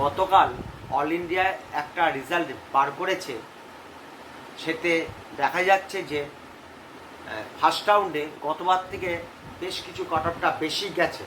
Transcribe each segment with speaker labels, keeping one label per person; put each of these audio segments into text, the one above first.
Speaker 1: গতকাল অল ইন্ডিয়ায় একটা রেজাল্ট বার করেছে। সেতে দেখা যাচ্ছে যে ফার্স্ট রাউন্ডে গতবার থেকে বেশ কিছু কাট অফটা বেশি গেছে।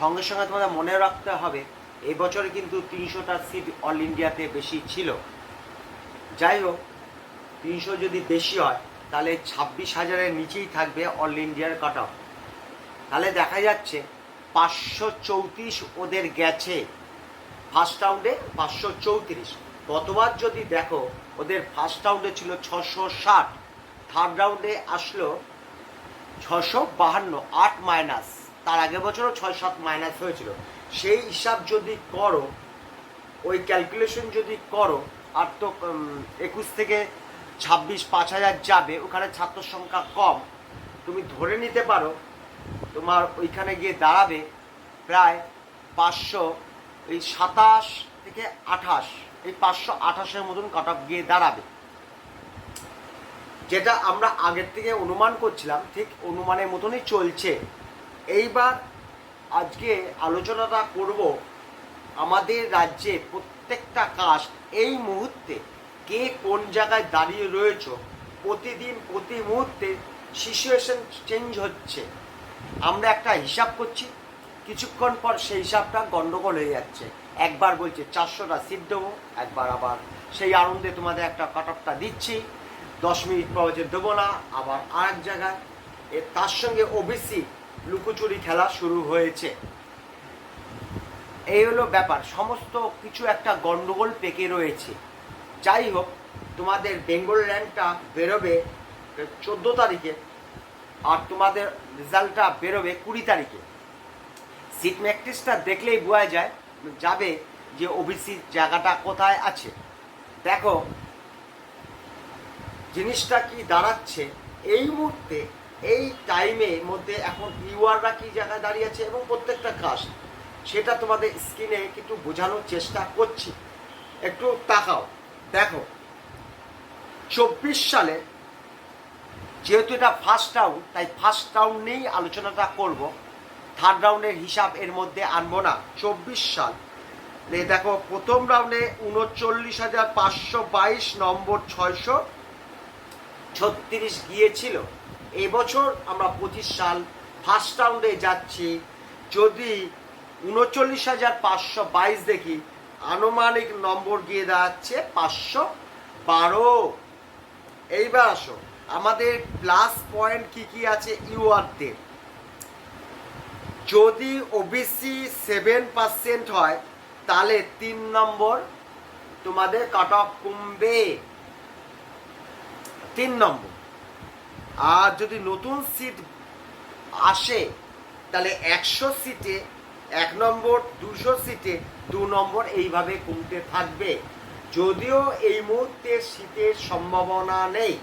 Speaker 1: সঙ্গে সঙ্গে তোমাদের মনে রাখতে হবে এই বছরে কিন্তু তিনশোটা সিট অল ইন্ডিয়াতে বেশি ছিল। যাই হোক, তিনশো যদি বেশি হয়, তাহলে ছাব্বিশ হাজারের নিচেই থাকবে অল ইন্ডিয়ার কাট অফ তাহলে দেখা যাচ্ছে পাঁচশো চৌত্রিশ ওদের গেছে। ফার্স্ট রাউন্ডে পাঁচশো চৌত্রিশ। গতবার যদি দেখো, ওদের ফার্স্ট রাউন্ডে ছিল ছশো ষাট। থার্ড রাউন্ডে আসলো ছশো বাহান্ন, আট মাইনাস তার আগের বছরও ছয় সাত মাইনাস হয়েছিল। সেই হিসাব যদি করো, ওই ক্যালকুলেশন যদি করো, আর তো একুশ থেকে ছাব্বিশ পাঁচ হাজার যাবে, ওখানে ছাত্র সংখ্যা কম। তুমি ধরে নিতে পারো, তোমার ওইখানে গিয়ে দাঁড়াবে প্রায় পাঁচশো এই সাতাশ থেকে আঠাশ, এই পাঁচশো আঠাশের মতন কাট অফ গিয়ে দাঁড়াবে। যেটা আমরা আগের থেকে অনুমান করছিলাম, ঠিক অনুমানের মতনই চলছে। এইবার আজকে আলোচনাটা করব আমাদের রাজ্যে প্রত্যেকটা কাস্ট এই মুহূর্তে কে কোন জায়গায় দাঁড়িয়ে রয়েছে, প্রতিদিন, প্রতি মুহূর্তে সিচুয়েশন চেঞ্জ হচ্ছে। আমরা একটা হিসাব করছি কিছুক্ষণ পর সেই হিসাবটা গন্ডগোল হয়ে যাচ্ছে। একবার বলছে, চারশোটা সিট দেবো, একবার আবার সেই আনন্দে তোমাদের একটা কাট দিচ্ছি। দশ মিনিট পর যে দেবো না। আবার আর এক জায়গায় এর তার সঙ্গে ওবিসি লুকোচুরি খেলা শুরু হয়েছে। এই হলো ব্যাপার। সমস্ত কিছু একটা গন্ডগোল পেকে রয়েছে। যাই হোক, তোমাদের বেঙ্গল র্যাঙ্কটা বেরোবে চোদ্দ তারিখে আর তোমাদের রেজাল্টটা বেরোবে কুড়ি তারিখে। সিট ম্যাট্রিক্সটা দেখলেই বোঝা যায়, যাবে যে ওবিসি জায়গাটা কোথায় আছে। দেখো, জিনিসটা কি দাঁড়াচ্ছে? এই মুহূর্তে, এই টাইমের মধ্যে এখন ইউআররা কি জায়গায় দাঁড়িয়ে আছে এবং প্রত্যেকটা কাস্ট সেটা তোমাদের স্ক্রিনে কিন্তু বোঝানোর চেষ্টা করছি। একটু তাকাও। দেখো, চব্বিশ সালে যেহেতু এটা ফার্স্ট রাউন্ড তাই ফার্স্ট রাউন্ড নিয়েই আলোচনাটা করব। থার্ড রাউন্ডের হিসাব এর মধ্যে আনব না, চব্বিশ সাল। দেখো, প্রথম রাউন্ডে উনচল্লিশ হাজার পাঁচশো বাইশ নম্বর ছয়শো ছত্রিশ গিয়েছিল। এবছর আমরা পঁচিশ সাল ফার্স্ট রাউন্ডে যাচ্ছি। যদি উনচল্লিশ হাজার পাঁচশো বাইশ দেখি, আনুমানিক নম্বর গিয়ে দাঁড়াচ্ছে পাঁচশো বারো। এইবার আসো, আমাদের প্লাস পয়েন্ট কি কি আছে ইউআরদের যদি ওবিসি সেভেন পার্সেন্ট হয়, তাহলে তিন নম্বর তোমাদের কাট অফ কমবে। তিন নম্বর। আর যদি নতুন সিট আসে, তাহলে একশো সিটে এক নম্বর দুশো সিটে দু নম্বর এইভাবে কমতে থাকবে। যদিও এই মুহূর্তে শীতের সম্ভাবনা নেই।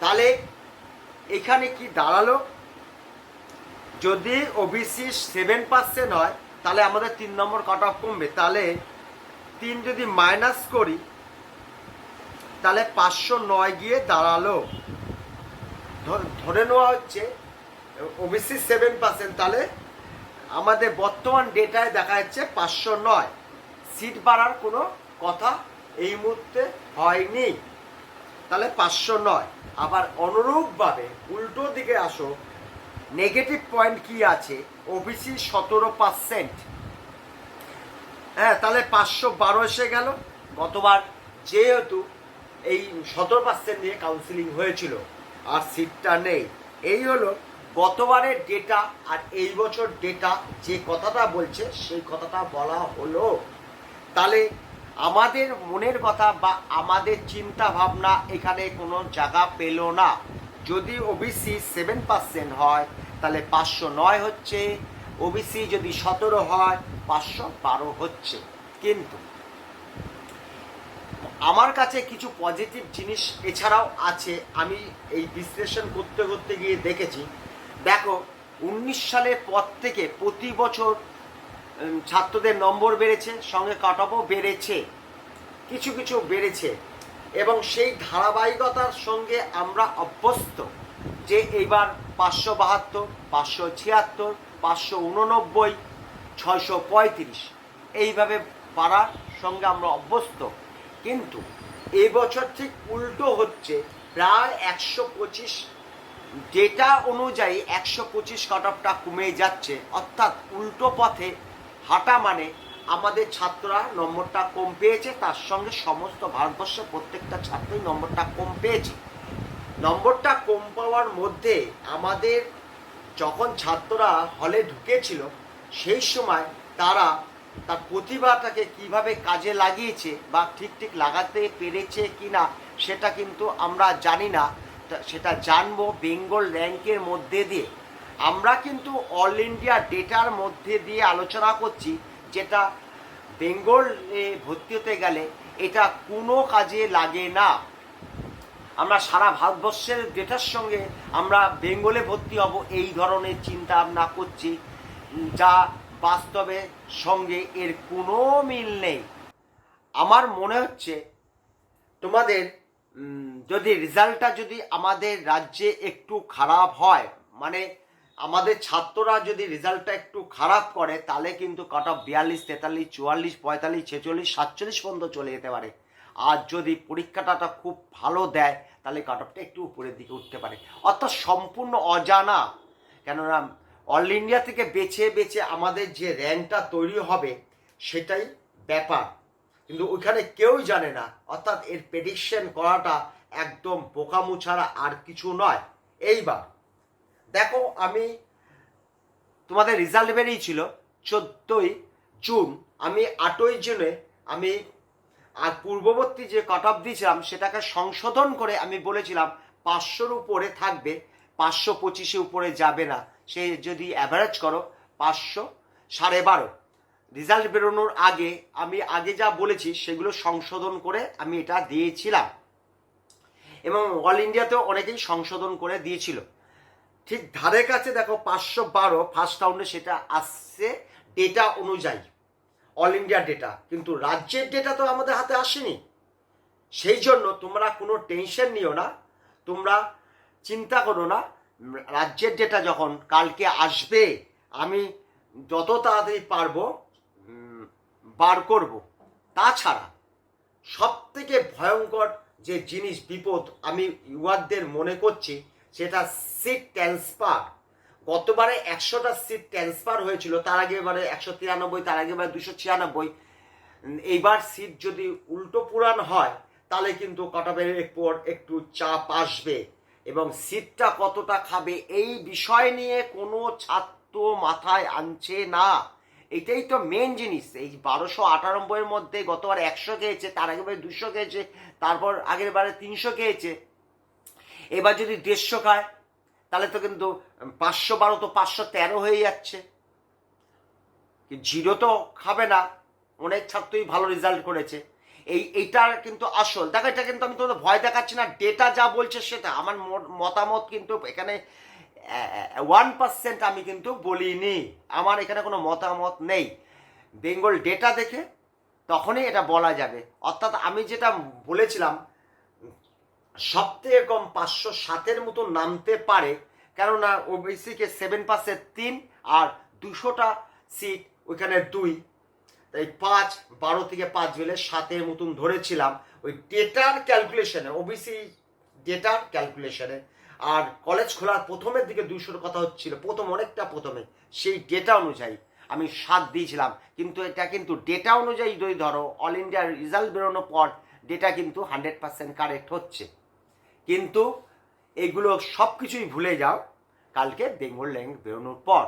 Speaker 1: তাহলে এখানে কি দাঁড়াল? যদি ওবিসি সেভেন পার্সেন্ট হয়, তাহলে আমাদের তিন নম্বর কাট অফ কমবে। তাহলে তিন যদি মাইনাস করি, তাহলে পাঁচশো নয় গিয়ে দাঁড়াল। ধর- নেওয়া হচ্ছে ওবিসি সেভেন পার্সেন্ট তাহলে আমাদের বর্তমান ডেটায় দেখা যাচ্ছে পাঁচশো নয়। সিট বাড়ার কোনো কথা এই মুহূর্তে হয়নি। তাহলে পাঁচশো নয়। আবার অনুরূপভাবে উল্টো দিকে আসো নেগেটিভ পয়েন্ট কি আছে? ওবিসি সতেরো পার্সেন্ট হ্যাঁ তাহলে পাঁচশো বারো এসে গেল। গতবার যেহেতু এই সতেরো পার্সেন্ট নিয়ে কাউন্সিলিং হয়েছিল, আর সিটটা নেই। এই হলো গতবারের ডেটা আর এই বছর ডেটা যে কথাটা বলছে, সেই কথাটা বলা হলো। তাহলে আমাদের মনের কথা বা আমাদের চিন্তা ভাবনা এখানে কোনো জায়গা পেল না। যদি ওবিসি সেভেন পার্সেন্ট হয়, তাহলে পাঁচশো নয় হচ্ছে। ওবিসি যদি সতেরো হয়, পাঁচশো বারো হচ্ছে। কিন্তু আমার কাছে কিছু পজিটিভ জিনিস এছাড়াও আছে। আমি এই বিশ্লেষণ করতে করতে গিয়ে দেখেছি। দেখো, উনিশ সালের পর থেকে প্রতি বছর ছাত্রদের নম্বর বেড়েছে, সঙ্গে কাট অফও বেড়েছে। কিছু কিছু বেড়েছে। এবং সেই ধারাবাহিকতার সঙ্গে আমরা অভ্যস্ত যে এইবার পাঁচশো বাহাত্তর, পাঁচশো ছিয়াত্তর, পাঁচশো উননব্বই, ছয়শো পঁয়ত্রিশ এইভাবে বাড়ার সঙ্গে আমরা অভ্যস্ত। কিন্তু এবছর ঠিক উল্টো হচ্ছে, প্রায় একশো পঁচিশ ডেটা অনুযায়ী একশো পঁচিশ কাট অফটা কমে যাচ্ছে। অর্থাৎ উল্টো পথে হাঁটা মানে আমাদের ছাত্ররা নম্বরটা কম পেয়েছে, তার সঙ্গে সমস্ত ভারতবর্ষের প্রত্যেকটা ছাত্রই নম্বরটা কম পেয়েছে। নম্বরটা কম পাওয়ার মধ্যে আমাদের যখন ছাত্ররা হলে ঢুকেছিল, সেই সময় তারা তার প্রতিভাটাকে কীভাবে কাজে লাগিয়েছে বা ঠিক ঠিক লাগাতে পেরেছে কিনা, সেটা কিন্তু আমরা জানি না। সেটা জানব বেঙ্গল র্যাঙ্কের মধ্যে দিয়ে। আমরা কিন্তু অল ইন্ডিয়া ডেটার মধ্যে দিয়ে আলোচনা করছি যেটা বেঙ্গলে ভর্তি হতে গেলে এটা কোনো কাজে লাগে না। আমরা সারা ভারতবর্ষের ডেটার সঙ্গে আমরা বেঙ্গলে ভর্তি হব এই ধরনের চিন্তা ভাবনা করছি, যা বাস্তবে সঙ্গে এর কোনো মিল নেই। আমার মনে হচ্ছে তোমাদের যদি রেজাল্টটা যদি আমাদের রাজ্যে একটু খারাপ হয় মানে আমাদের ছাত্ররা যদি রেজাল্টটা একটু খারাপ করে, তাহলে কিন্তু কাট অফ বিয়াল্লিশ, তেতাল্লিশ, চুয়াল্লিশ, পঁয়তাল্লিশ, ছেচল্লিশ, সাতচল্লিশ পর্যন্ত চলে যেতে পারে। আর যদি পরীক্ষাটা খুব ভালো দেয়, তাহলে কাট অফটা একটু উপরের দিকে উঠতে পারে। অর্থাৎ সম্পূর্ণ অজানা। কেননা অল ইন্ডিয়া থেকে বেছে বেছে আমাদের যে র্যাঙ্কটা তৈরি হবে, সেটাই ব্যাপার। কিন্তু ওইখানে কেউই জানে না। অর্থাৎ এর প্রেডিকশন করাটা একদম বোকামু ছাড়া আর কিছু নয়। এইবার দেখো আমি তোমাদের রেজাল্ট বেরিয়েছিল চোদ্দোই জুন। আমি আটই জুনে আমি আর পূর্ববর্তী যে কাট অফ দিয়েছিলাম, সেটাকে সংশোধন করে আমি বলেছিলাম পাঁচশোর উপরে থাকবে, পাঁচশো পঁচিশে উপরে যাবে না। সে যদি অ্যাভারেজ করো, পাঁচশো সাড়ে বারো। রেজাল্ট বেরোনোর আগে আমি আগে যা বলেছি, সেগুলো সংশোধন করে আমি এটা দিয়েছিলাম। এবং অল ইন্ডিয়াতেও অনেকেই সংশোধন করে দিয়েছিল। ঠিক ধারে কাছে দেখো পাঁচশো বারো ফার্স্ট রাউন্ডে সেটা আসছে ডেটা অনুযায়ী। অল ইন্ডিয়া ডেটা কিন্তু রাজ্যের ডেটা তো আমাদের হাতে আসেনি। সেই জন্য তোমরা কোনো টেনশন নিও না, তোমরা চিন্তা করো না, রাজ্যের ডেটা যখন কালকে আসবে, আমি যত তাড়াতাড়ি পারব বার করব। তাছাড়া সব থেকে ভয়ঙ্কর যে জিনিস, বিপদ আমি ইউয়ারদের মনে করছি সেটা সিট ট্রান্সফার গতবারে একশোটা সিট ট্রান্সফার হয়েছিল, তার আগে এবারে একশো তিরানব্বই, তার আগে এবারে দুশো ছিয়ানব্বই। এইবার সিট যদি উল্টো পুরান হয়, তাহলে কিন্তু কটাবের পর একটু চাপ আসবে। এবং সিটটা কতটা খাবে, এই বিষয় নিয়ে কোনো ছাত্র মাথায় আনছে না। এটাই তো মেন জিনিস। এই বারোশো আটানব্বইয়ের মধ্যে গতবার একশো খেয়েছে, তার আগেবারে দুশো খেয়েছে, তারপর আগের বারে তিনশো খেয়েছে। এবার যদি দেড়শো খায়, তাহলে তো কিন্তু পাঁচশো বারো তো পাঁচশো তেরো হয়ে যাচ্ছে। জিরো তো খাবে না, অনেক ছাত্রই ভালো রেজাল্ট করেছে। এই, এইটার কিন্তু আসল। দেখো, এটা কিন্তু আমি তোমাদের ভয় দেখাচ্ছি না ডেটা যা বলছে সেটা। আমার মতামত কিন্তু এখানে ওয়ান পার্সেন্ট আমি কিন্তু বলিনি। আমার এখানে কোনো মতামত নেই। বেঙ্গল ডেটা দেখে তখনই এটা বলা যাবে। অর্থাৎ আমি যেটা বলেছিলাম সব থেকে কম পাঁচশো সাতের মতো নামতে পারে, কেননা ওবিসিকে সেভেন পাসে তিন আর দুশোটা সিট ওইখানে দুই। তাই পাঁচ, বারো থেকে পাঁচ গেলে সাতের মতন ধরেছিলাম। ওই ডেটার ক্যালকুলেশনে ওবিসি ডেটার ক্যালকুলেশনে আর কলেজ খোলার প্রথমের দিকে দুশোর কথা হচ্ছিল, প্রথম অনেকটা প্রথমে। সেই ডেটা অনুযায়ী আমি সাত দিয়েছিলাম। কিন্তু এটা কিন্তু ডেটা অনুযায়ী যদি ধরো অল ইন্ডিয়ার রেজাল্ট বেরোনোর পর ডেটা কিন্তু হান্ড্রেড পার্সেন্ট কারেক্ট হচ্ছে। কিন্তু এগুলো সব কিছুই ভুলে যাও। কালকে বেঙ্গল র্যাঙ্ক বেরোনোর পর।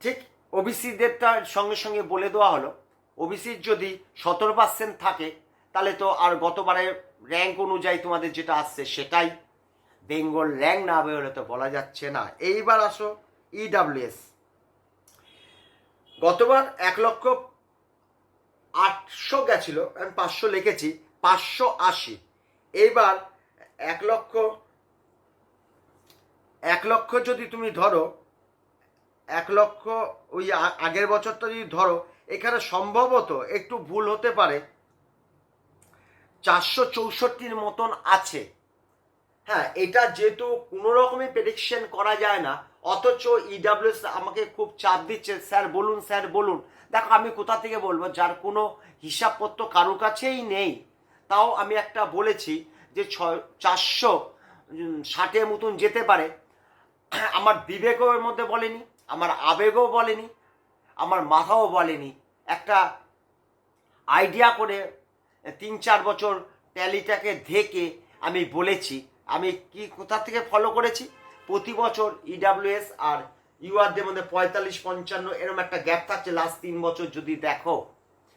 Speaker 1: ঠিক ওবিসিদেরটার সঙ্গে সঙ্গে বলে দেওয়া হলো। ওবিসির যদি সতেরো পার্সেন্ট থাকে, তাহলে তো আর গতবারের র্যাঙ্ক অনুযায়ী তোমাদের যেটা আসছে সেটাই। বেঙ্গল র্যাঙ্ক না বেরোলে তো বলা যাচ্ছে না। এইবার আসো ইডাব্লিউএস গতবার এক লক্ষ আটশো গেছিল, আমি পাঁচশো লিখেছি, পাঁচশো আশি। এইবার এক লক্ষ এক লক্ষ যদি তুমি ধরো, এক লক্ষ ওই আগের বছরটা যদি ধরো, এখানে সম্ভবত একটু ভুল হতে পারে। চারশো চৌষট্টির মতন আছে। হ্যাঁ এটা যেহেতু কোনো রকমই প্রেডিকশন করা যায় না, অথচ ইডাব্লিউএস আমাকে খুব চাপ দিচ্ছে। স্যার, বলুন স্যার, বলুন। দেখো, আমি কোথা থেকে বলব? যার কোনো হিসাবপত্র কারোর কাছেই নেই। তাও আমি একটা বলেছি যে ছয়, চারশো ষাটের মতন যেতে পারে, আমার বিবেকও এর মধ্যে বলেনি, আমার আবেগও বলেনি, আমার মাথাও বলেনি। একটা আইডিয়া করে তিন, চার বছর ট্যালিটাকে দেখে আমি বলেছি, আমি কি, কোথা থেকে ফলো করেছি? প্রতি বছর ইডাব্লিউএস আর ইউআরদের মধ্যে পঁয়তাল্লিশ, পঞ্চান্ন এরকম একটা গ্যাপ থাকছে লাস্ট তিন বছর যদি দেখো।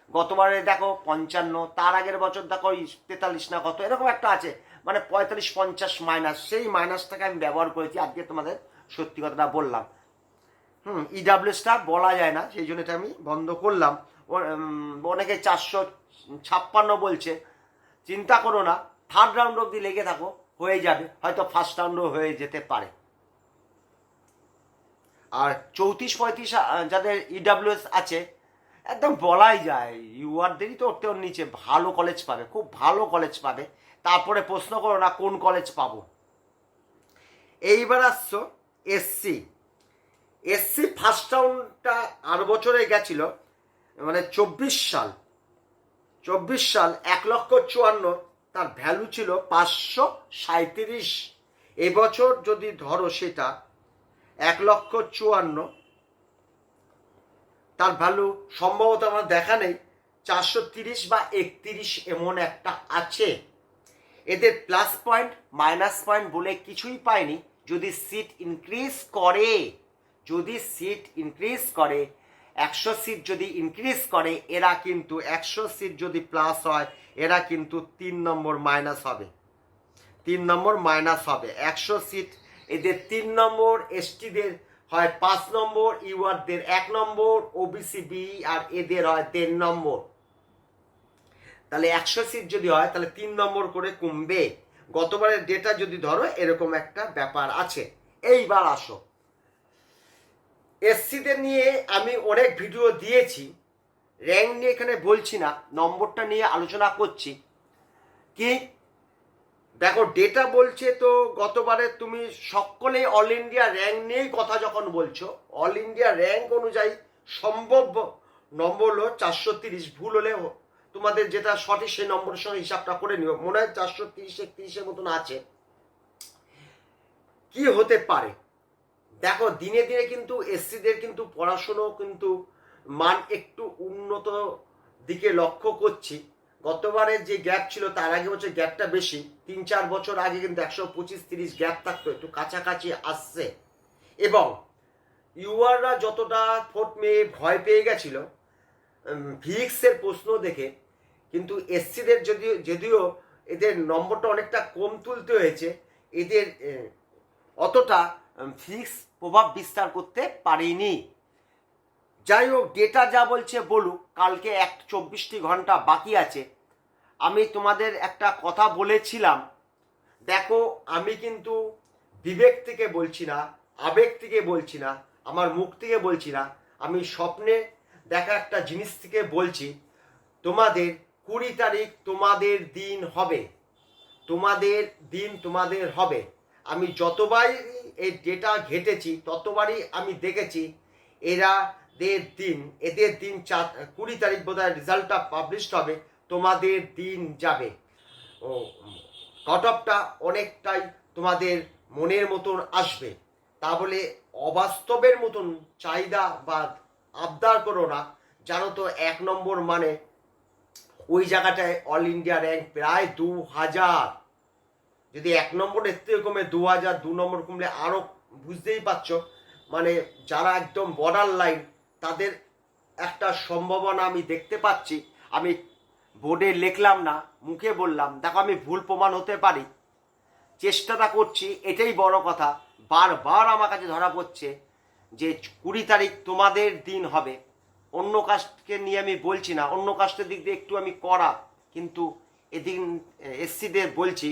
Speaker 1: গতবারে দেখো পঞ্চান্ন, তার আগের বছর দেখো তেতাল্লিশ না কত, এরকম একটা আছে। মানে পঁয়তাল্লিশ পঞ্চাশ মাইনাস, সেই মাইনাসটাকে আমি ব্যবহার করেছি, আজকে তোমাদের সত্যি কথাটা বললাম। হুম ইডাব্লিউএসটা বলা যায় না, সেই জন্য এটা আমি বন্ধ করলাম। অনেকে চারশো ছাপ্পান্ন বলছে। চিন্তা করো না থার্ড রাউন্ড অবধি লেগে থাকো, হয়ে যাবে, হয়তো ফার্স্ট রাউন্ডও হয়ে যেতে পারে। আর চৌত্রিশ পঁয়ত্রিশ যাদের ইডাব্লিউএস আছে একদম বলাই যায়। ইউআরদেরই তো ওর নিচে। ভালো কলেজ পাবে, খুব ভালো কলেজ পাবে। তারপরে প্রশ্ন করো না কোন কলেজ পাবো। এইবার আসছো এসসি এসসি ফার্স্ট রাউন্ডটা আর বছরে গেছিল মানে চব্বিশ সাল। চব্বিশ সাল এক লক্ষ চুয়ান্ন, তার ভ্যালু ছিল পাঁচশো সাঁত্রিশ এবছর যদি ধরো সেটা, এক লক্ষ চুয়ান্ন তার ভ্যালু সম্ভবত আমার দেখা নেই। চারশো তিরিশ বা একত্রিশ এমন একটা আছে। এদের প্লাস পয়েন্ট মাইনাস পয়েন্ট বলে কিছুই পায়নি যদি সিট ইনক্রিজ করে, যদি সিট ইনক্রিজ করে, একশো সিট যদি ইনক্রিজ করে, এরা কিন্তু একশো সিট যদি প্লাস হয়, এরা কিন্তু তিন নম্বর মাইনাস হবে। তিন নম্বর মাইনাস হবে। একশো সিট এদের তিন নম্বর এসটিদের হয় পাঁচ নম্বর, ইউআরদের এক নম্বর ওবিসি বি আর এদের হয় দেড় নম্বর। তাহলে একশো সিট যদি হয়, তাহলে তিন নম্বর করে কমবে। গতবারের ডেটা যদি ধরো, এরকম একটা ব্যাপার আছে। এইবার আসো। এসসিদের নিয়ে আমি অনেক ভিডিও দিয়েছি। র্যাঙ্ক নিয়ে এখানে বলছি না, নম্বরটা নিয়ে আলোচনা করছি। কি? দেখো ডেটা বলছে তো গতবারে তুমি সকলে অল ইন্ডিয়া র্যাঙ্ক নিয়েই কথা যখন বলছো অল ইন্ডিয়া র্যাঙ্ক অনুযায়ী সম্ভব নম্বর হলো চারশো তিরিশ, ভুল হলে তোমাদের যেটা সঠিক সেই নম্বরের সঙ্গে হিসাবটা করে নিও। মনে হয় চারশো তিরিশ, একত্রিশের মতন আছে। কি হতে পারে? দেখো, দিনে দিনে কিন্তু এসসিদের কিন্তু পড়াশুনো কিন্তু মান একটু উন্নত দিকে লক্ষ্য করছি। গতবারে যে গ্যাপ ছিল, তার আগে বছর গ্যাপটা বেশি। তিন, চার বছর আগে কিন্তু একশো পঁচিশ, তিরিশ গ্যাপ থাকতো, একটু কাছাকাছি আসছে। এবং ইউআররা যতটা ফোর্ট মেয়ে ভয় পেয়ে গেছিল ভিক্সের প্রশ্ন দেখে, কিন্তু এসসিদের যদিও যদিও এদের নম্বরটা অনেকটা কম তুলতে হয়েছে, এদের অতটা ফিক্স প্রভাব বিস্তার করতে পারেনি। যাই হোক ডেটা যা বলছে বলুক, কালকে এক চব্বিশটি ঘণ্টা বাকি আছে। আমি তোমাদের একটা কথা বলেছিলাম। দেখো, আমি কিন্তু বিবেক থেকে বলছি না, আবেগ থেকে বলছি না, আমার মুখ থেকে বলছি না, আমি স্বপ্নে দেখা একটা জিনিস থেকে বলছি। তোমাদের কুড়ি তারিখ তোমাদের দিন হবে। তোমাদের দিন তোমাদের হবে। আমি যতবারই এই ডেটা ঘেটেছি, ততবারই আমি দেখেছি, এরা দের দিন এদের দিন চার, কুড়ি তারিখ বোধ হয় রেজাল্টটা পাবলিশ হবে, তোমাদের দিন যাবে। ও কাট অফটা অনেকটাই তোমাদের মনের মতন আসবে। তা বলে অবাস্তবের মতন চাহিদা বা আবদার করো না, জানো তো এক নম্বর মানে ওই জায়গাটায় অল ইন্ডিয়া র্যাঙ্ক প্রায় দু হাজার। যদি এক নম্বর থেকে কমে দু হাজার, দু নম্বর কমলে আরও বুঝতেই পারছ মানে যারা একদম বর্ডার লাইন তাদের একটা সম্ভাবনা আমি দেখতে পাচ্ছি। আমি বোর্ডে লিখলাম না, মুখে বললাম, দেখো আমি ভুল প্রমাণ হতে পারি। চেষ্টাটা করছি, এটাই বড় কথা। বারবার আমার কাছে ধরা পড়ছে যে কুড়ি তারিখ তোমাদের দিন হবে। অন্য কাস্টকে নিয়ে আমি বলছি না, অন্য কাস্টের দিক দিয়ে একটু আমি করা কিন্তু এদিন, এসসিদের বলছি,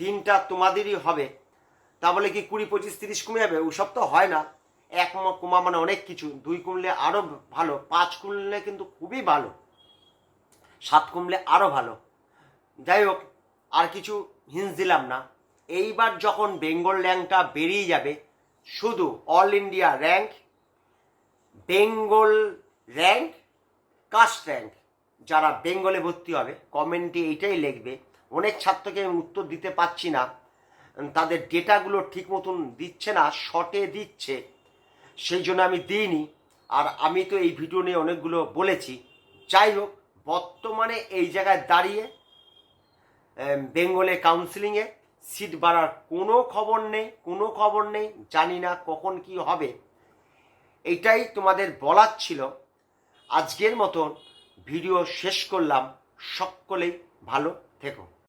Speaker 1: দিনটা তোমাদেরই হবে। তা বলে কি কুড়ি, পঁচিশ, তিরিশ কমে যাবে? ওসব তো হয় না। এক কমা মানে অনেক কিছু। দুই কমলে আরও ভালো, পাঁচ কমলে কিন্তু খুবই ভালো। সাত কমলে আরও ভালো। যাই হোক, আর কিছু হিন্স দিলাম না। এইবার যখন বেঙ্গল র্যাঙ্কটা বেরিয়ে যাবে, শুধু all India rank Bengal rank caste rank যারা বেঙ্গলে ভর্তি হবে কমেন্টে এইটাই লিখবে। অনেক ছাত্রকে আমি উত্তর দিতে পারছি না। তাদের ডেটাগুলো ঠিক মতন দিচ্ছে না শর্টে দিচ্ছে। সেই জন্য আমি দিইনি। আর আমি তো এই ভিডিও নিয়ে অনেকগুলো বলেছি। যাই হোক, বর্তমানে এই জায়গায় দাঁড়িয়ে বেঙ্গলে কাউন্সিলিংয়ে সিট বাড়ার কোনো খবর নেই, কোনো খবর নেই, জানি না কখন কি হবে। এটাই তোমাদের বলার ছিল। আজকের মতন ভিডিও শেষ করলাম। সকলেই ভালো থেকো।